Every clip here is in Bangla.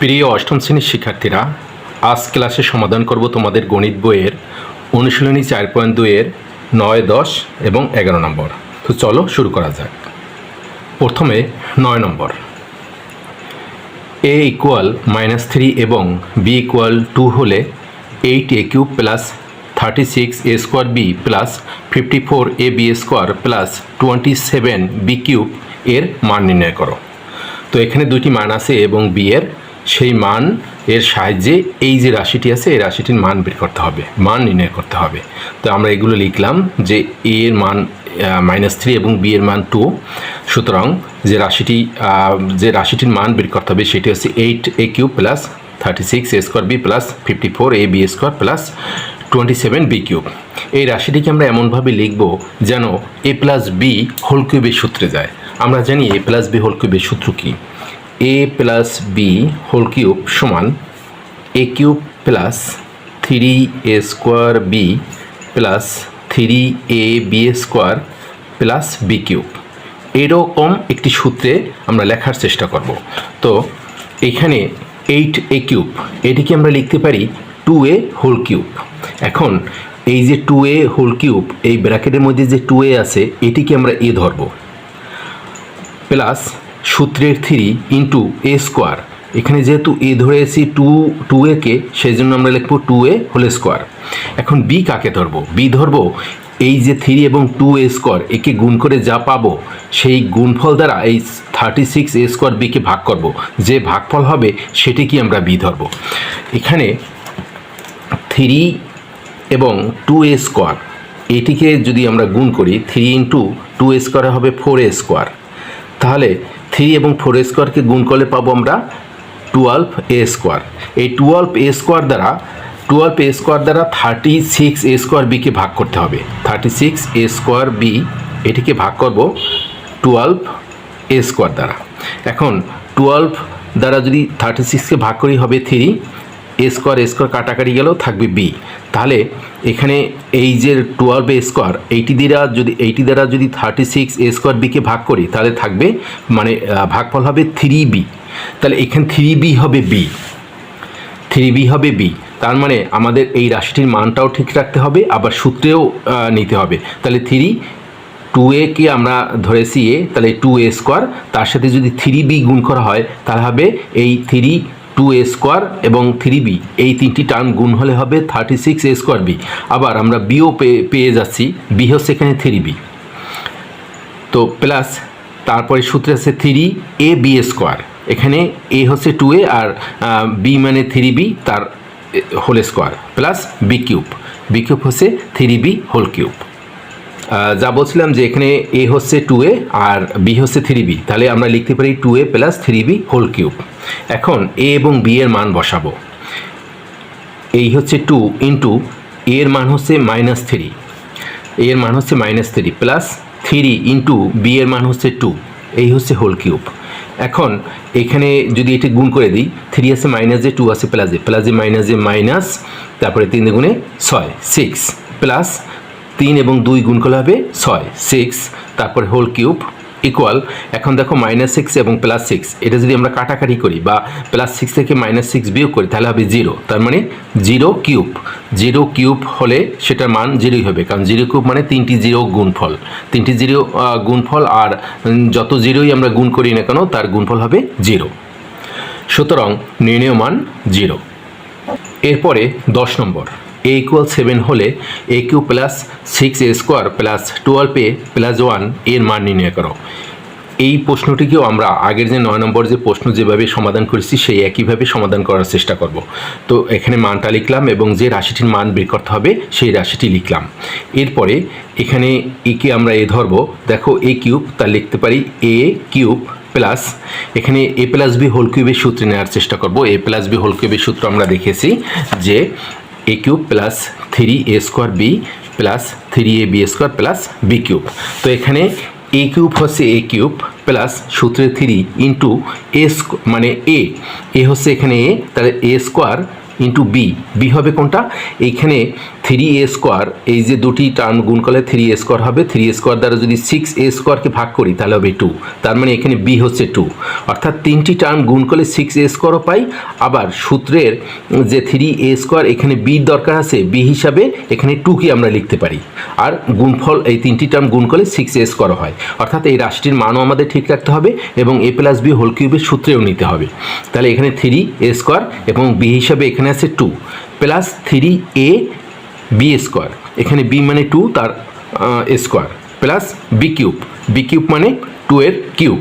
প্রিয় অষ্টম শ্রেণির শিক্ষার্থীরা, আজ ক্লাসে সমাধান করব তোমাদের গণিত বইয়ের অনুশীলনী চার পয়েন্ট দুইয়ের নয়, দশ এবং এগারো নম্বর। তো চলো শুরু করা যাক। প্রথমে নয় নম্বর। এ ইকুয়াল মাইনাস থ্রি এবং বি ইকুয়াল টু হলে eight A cube plus thirty six A square B plus fifty four A B square plus twenty seven B cube এর মান নির্ণয় করো। তো এখানে দুইটি মান আছে এবং বি এর সেই মান এর সাহায্যে এই যে রাশিটি আছে, এই রাশিটির মান বের করতে হবে, মান নির্ণয় করতে হবে। তো আমরা এগুলো লিখলাম যে এ এর মান মাইনাস থ্রি এবং বি এর মান টু সুতরাং যে রাশিটি যে রাশিটির মান বের করতে হবে সেটি হচ্ছে eight A cube plus thirty six A square B plus fifty four A B square plus twenty seven B cube এই রাশিটিকে আমরা এমনভাবে লিখব যেন এ প্লাস বি হোল কিউবের সূত্রে যায়। আমরা জানি এ প্লাস বি হোল কিউবের সূত্র কী। A plus B whole cube সমান A cube plus three A square B plus three A B square plus B cube এরকম একটি সূত্রে আমরা লেখার চেষ্টা করব। তো এখানে এইট এ কিউব এটিকে আমরা লিখতে পারি টু এ হোল কিউব এখন এই যে টু এ হোল কিউব এই ব্র্যাকেটের মধ্যে যে টু এ আছে, এটিকে আমরা এ ধরবো। প্লাস সূত্রের থ্রি ইন্টু এ স্কোয়ার। এখানে যেহেতু এ ধরে এসি টু টু একে সেই জন্য আমরা লিখব টু এ হোল স্কোয়ার। এখন বি কাকে ধরবো? বি ধরবো এই যে থ্রি এবং টু এ স্কোয়ার, একে গুণ করে যা পাবো, সেই গুণফল দ্বারা এই থার্টি সিক্স এ স্কোয়ার বিকে ভাগ করব। যে ভাগফল হবে, সেটিকে আমরা বি ধরবো। এখানে থ্রি এবং টু এ স্কোয়ার, এটিকে যদি আমরা গুণ করি, three into two a square হবে ফোর এ স্কোয়ার। তাহলে থ্রি এবং ফোর স্কোয়ারকে গুণ করলে পাবো আমরা টুয়েলভ এ স্কোয়ার এই টুয়েলভ এ স্কোয়ার দ্বারা টুয়েলভ এ স্কোয়ার দ্বারা থার্টি সিক্স এ স্কোয়ার বিকে ভাগ করতে হবে। Thirty six a square b এটিকে ভাগ করব টুয়েলভ এ স্কোয়ার দ্বারা। এখন টুয়েলভ দ্বারা যদি থার্টি সিক্সকে ভাগ করি হবে three a square a square কাটাকাটি গেলেও থাকবে বি তাহলে এখানে এই যে টুয়েলভ এ স্কোয়ার এইটি দ্বারা যদি এইটি দ্বারা যদি থার্টি সিক্স এ স্কোয়ার বিকে ভাগ করি, তাহলে থাকবে মানে ভাগফল হবে থ্রি বি তাহলে এখানে থ্রি বি হবে বি থ্রি বি হবে বি তার মানে আমাদের এই রাশিটির মানটাও ঠিক রাখতে হবে, আবার সূত্রেও নিতে হবে। তাহলে থ্রি টু একে আমরা ধরেছি এ তাহলে টু এ স্কোয়ার তার সাথে যদি থ্রি বি গুণ করা হয়, তাহলে হবে এই থ্রি টু এ স্কোয়ার এবং থ্রি বি এই তিনটি টার্ম গুণ হলে হবে thirty six a square b আবার আমরা বিও পেয়ে যাচ্ছি বি হচ্ছে এখানে থ্রি বি তো প্লাস তারপরে সূত্রে আছে থ্রি এ বি স্কোয়ার এখানে এ হচ্ছে টু এ আর বি মানে থ্রি বি তার whole square plus b cube b cube হচ্ছে থ্রি বি হোল কিউব যা বলছিলাম যে এখানে এ হচ্ছে টু এ আর বি হচ্ছে থ্রি বি তাহলে আমরা লিখতে পারি two a plus three b whole cube এখন এ এবং বি এর মান বসাবো। এই হচ্ছে টু ইন্টু এর মান হচ্ছে মাইনাস থ্রি এর মান হচ্ছে minus three plus three into b এর মান হচ্ছে টু এই হচ্ছে হোল কিউব এখন এখানে যদি এটি গুণ করে দিই থ্রি আছে মাইনাস যে টু আছে প্লাস যে প্লাস যে মাইনাস যে মাইনাস তারপরে তিন গুণে ছয় সিক্স প্লাস তিন এবং দুই গুণ করলে হবে ছয় সিক্স তারপরে হোল কিউব ইকুয়াল এখন দেখো মাইনাস সিক্স এবং প্লাস সিক্স এটা যদি আমরা কাটাকাটি করি বা প্লাস সিক্স থেকে মাইনাস সিক্স বিয়োগ করি, তাহলে হবে জিরো তার মানে জিরো কিউব জিরো কিউব হলে সেটার মান জিরোই হবে, কারণ জিরো কিউব মানে তিনটি জিরো গুণফল। তিনটি জিরো গুণফল আর যত জিরোই আমরা গুণ করি না কেন, তার গুণফল হবে জিরো সুতরাং নির্ণয় মান জিরো এরপরে দশ নম্বর। এ ইকুয়াল সেভেন হলে a cube plus six a square plus twelve a plus ওয়ানের মান নির্ণয় করো। এই প্রশ্নটিকেও আমরা আগের যে নয় নম্বর যে প্রশ্ন যেভাবে সমাধান করেছি, সেই একইভাবে সমাধান করার চেষ্টা করব। তো এখানে মানটা লিখলাম এবং যে রাশিটির মান বের করতে হবে, সেই রাশিটি লিখলাম। এরপরে এখানে একে আমরা এ ধরবো। দেখো এ কিউব, তা লিখতে পারি এ কিউব প্লাস এখানে এ প্লাস বি হোল কিউবের সূত্রে নেওয়ার চেষ্টা করব। এ প্লাস বি হোল কিউবের সূত্র আমরা দেখেছি যে a cube plus three a square b plus three a b square plus b cube. তো এখানে এ কিউব হচ্ছে এ কিউব প্লাস সূত্রে থ্রি ইন্টু এ মানে এ। এ হচ্ছে এখানে এ, তাহলে a square into b b হবে কোনটা? এইখানে থ্রি এ স্কোয়ার এই যে দুটি টার্ম গুণ করলে থ্রি এ স্কোয়ার হবে থ্রি এ স্কোয়ার দ্বারা যদি সিক্স এ স্কোয়ারকে ভাগ করি, তাহলে হবে টু তার মানে এখানে বি হচ্ছে টু অর্থাৎ তিনটি টার্ম গুণ করলে সিক্স এ স্কোয়ারও পাই। আবার সূত্রের যে থ্রি এ স্কোয়ার এখানে বির দরকার আছে বি হিসাবে এখানে টু কি আমরা লিখতে পারি। আর গুণফল, এই তিনটি টার্ম গুণ করলে সিক্স এ স্কোয়ার হয়। অর্থাৎ এই রাশিটির মানও আমাদের ঠিক রাখতে হবে এবং এ প্লাস বি হোল কিউবের সূত্রেও নিতে হবে। তাহলে এখানে থ্রি এ স্কোয়ার এবং বি হিসাবে এখানে আছে two plus three a b square এখানে বি মানে টু তার square plus b cube b cube মানে টু এর কিউব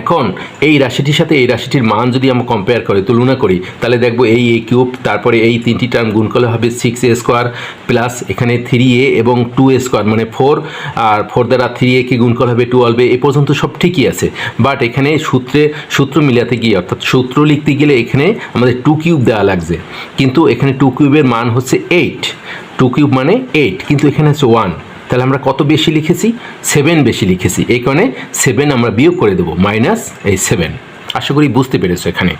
এখন এই রাশিটির সাথে এই রাশিটির মান যদি আমরা কম্পেয়ার করি, তুলনা করি, তাহলে দেখব এই এ কিউব তারপরে এই তিনটি টার্ম গুণ করলে হবে সিক্স এ স্কোয়ার প্লাস এখানে থ্রি এ এবং টু এ স্কোয়ার মানে ফোর আর ফোর দ্বারা থ্রি এ কে গুণ করলে হবে টুয়েলভ এ পর্যন্ত সব ঠিকই আছে। বাট এখানে সূত্রে, সূত্র মিলাতে গিয়ে, অর্থাৎ সূত্র লিখতে গেলে এখানে আমাদের টু কিউব দেওয়া লাগছে। কিন্তু এখানে টু কিউবের মান হচ্ছে এইট টু কিউব মানে এইট কিন্তু এখানে হচ্ছে ওয়ান তাহলে আমরা কত বেশি লিখেছি? সেভেন বেশি লিখেছি। এই কারণে সেভেন আমরা বিয়োগ করে দেবো মাইনাস এই সেভেন আশা করি বুঝতে পেরেছ এখানে।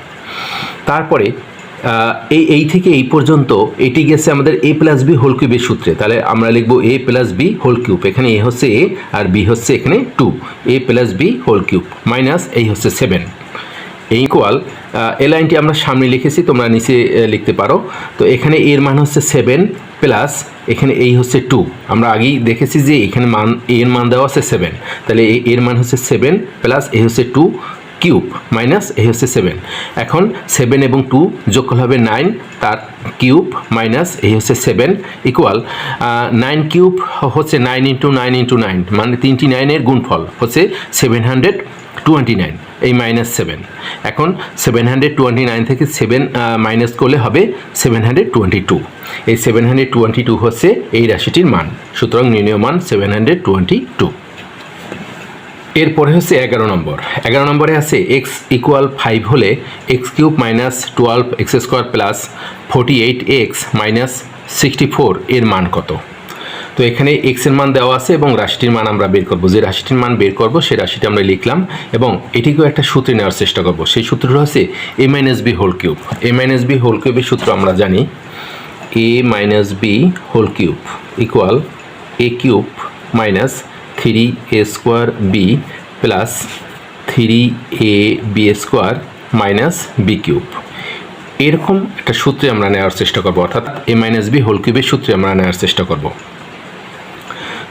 তারপরে এই এই থেকে এই পর্যন্ত এটি গেছে আমাদের এ প্লাস বি হোল কিউবের সূত্রে। তাহলে আমরা লিখব a plus b whole cube এখানে এ হচ্ছে এ আর বি হচ্ছে এখানে two a plus b whole cube minus এই হচ্ছে সেভেন ইকুয়াল এ লাইনটি আমরা সামনে লিখেছি, তোমরা নিচে লিখতে পারো। তো এখানে এর মান হচ্ছে সেভেন প্লাস এখানে এই হচ্ছে টু আমরা আগেই দেখেছি যে এখানে মান, এর মান দেওয়া আছে সেভেন তাহলে এ- এর মান হচ্ছে সেভেন প্লাস এ হচ্ছে টু কিউব মাইনাস এ হচ্ছে সেভেন এখন সেভেন এবং টু যোগ করলে হবে নাইন তার কিউব মাইনাস এই হচ্ছে সেভেন ইকুয়াল নাইন কিউব হচ্ছে nine into nine into nine মানে তিনটি নাইনের গুণফল হচ্ছে সেভেন হান্ড্রেড টোয়েন্টি নাইন এই মাইনাস সেভেন এখন সেভেন হান্ড্রেড টোয়েন্টি নাইন থেকে সেভেন মাইনাস করলে হবে সেভেন হান্ড্রেড টোয়েন্টি টু এই সেভেন হান্ড্রেড টোয়েন্টি টু হচ্ছে এই রাশিটির মান। সুতরাং নির্ণয় মান সেভেন হান্ড্রেড টোয়েন্টি টু এরপরে হচ্ছে এগারো নম্বর। এগারো নম্বরে আছে এক্স ইকুয়াল ফাইভ হলে x cube minus twelve x square plus forty eight x minus sixty four এর মান কত? তো এখানে এক্সের মান দেওয়া আছে এবং রাশিটির মান আমরা বের করব। যে রাশিটির মান বের করব, সেই রাশিটি আমরা লিখলাম এবং এটিকেও একটা সূত্রে নেওয়ার চেষ্টা করব। সেই সূত্রটা হচ্ছে a minus b whole cube a minus b whole কিউবের সূত্র আমরা জানি a minus b whole cube equal a cube minus three a square b plus three a b square minus b cube এরকম একটা সূত্রে আমরা নেওয়ার চেষ্টা করব, অর্থাৎ এ মাইনাস বি হোল কিউবের সূত্রে আমরা নেওয়ার চেষ্টা করব।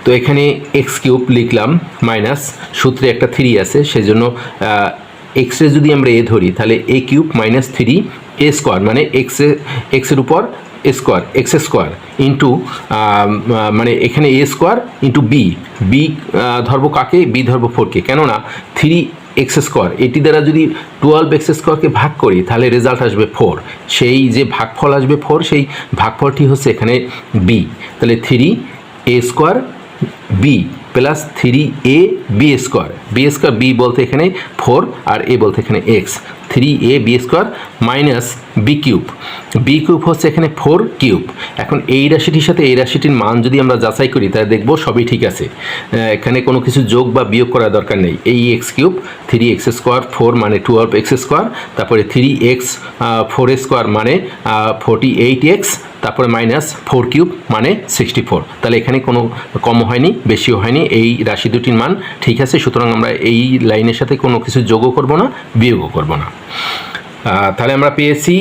তো এখানে এক্স কিউব লিখলাম মাইনাস সূত্রে একটা থ্রি আছে সেই জন্য এক্সে যদি আমরা এ ধরি, তাহলে a cube minus three a square মানে এক্সে এক্সের উপর স্কোয়ার এক্স স্কোয়ার ইন্টু মানে এখানে a square into b b ধরবো কাকে? বি ধরবো ফোরকে কেননা থ্রি এক্স স্কোয়ার এটি দ্বারা যদি টুয়েলভ এক্স স্কোয়ারকে ভাগ করি, তাহলে রেজাল্ট আসবে ফোর সেই যে ভাগফল আসবে ফোর সেই ভাগফলটি হচ্ছে এখানে বি তাহলে three a square b plus three a b square b square b বলতে এখানে ফোর আর এ বলতে এখানে x three a b square minus b cube b cube হচ্ছে এখানে ফোর কিউব এখন এই রাশিটির সাথে এই রাশিটির মান যদি আমরা যাচাই করি, তাহলে দেখব সবই ঠিক আছে। এখানে কোনো কিছু যোগ বা বিয়োগ করার দরকার নেই। এই x cube three x square four মানে টুয়েলভ এক্স স্কোয়ার তারপরে থ্রি এক্স ফোর স্কোয়ার মানে ফোরটি এইট এক্স তারপরে মাইনাস ফোর কিউব মানে সিক্সটি ফোর। তাহলে এখানে কোনো কম হয়নি, বেশিও হয়নি, এই রাশি দুটির মান ঠিক আছে, সুতরাং আমরা এই লাইনের সাথে কোনো কিছু যোগও করব না, বিয়োগও করব না। তাহলে আমরা পেয়েছি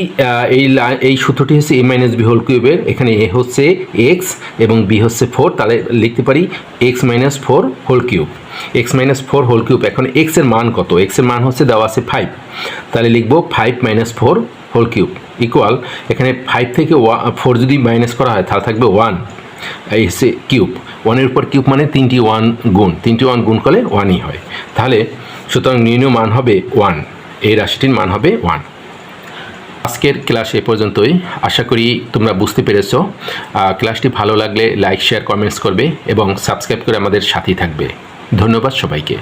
এই এই সূত্রটি হচ্ছে এ মাইনাস বি হোল কিউবের, এখানে এ হচ্ছে এক্স এবং বি হচ্ছে ফোর তাহলে লিখতে পারি x minus four whole cube. X minus four whole cube, এখন এক্সের মান কত? এক্সের মান হচ্ছে দেওয়া আছে ফাইভ তাহলে লিখব five minus four whole cube. Equal এখানে ফাইভ থেকে ফোর যদি মাইনাস করা হয়, তাহলে থাকবে ওয়ান এই হচ্ছে কিউব ওয়ানের উপর কিউব মানে তিনটি ওয়ান গুণ। তিনটি ওয়ান গুণ করলে ওয়ানই হয়। তাহলে, সুতরাং নির্ণয় মান হবে ওয়ান এই রাশিটির মান হবে ওয়ান আজকের ক্লাস এ পর্যন্তই। আশা করি তোমরা বুঝতে পেরেছ। ক্লাসটি ভালো লাগলে লাইক শেয়ার কমেন্টস করবে এবং সাবস্ক্রাইব করে আমাদের সাথেই থাকবে। ধন্যবাদ সবাইকে।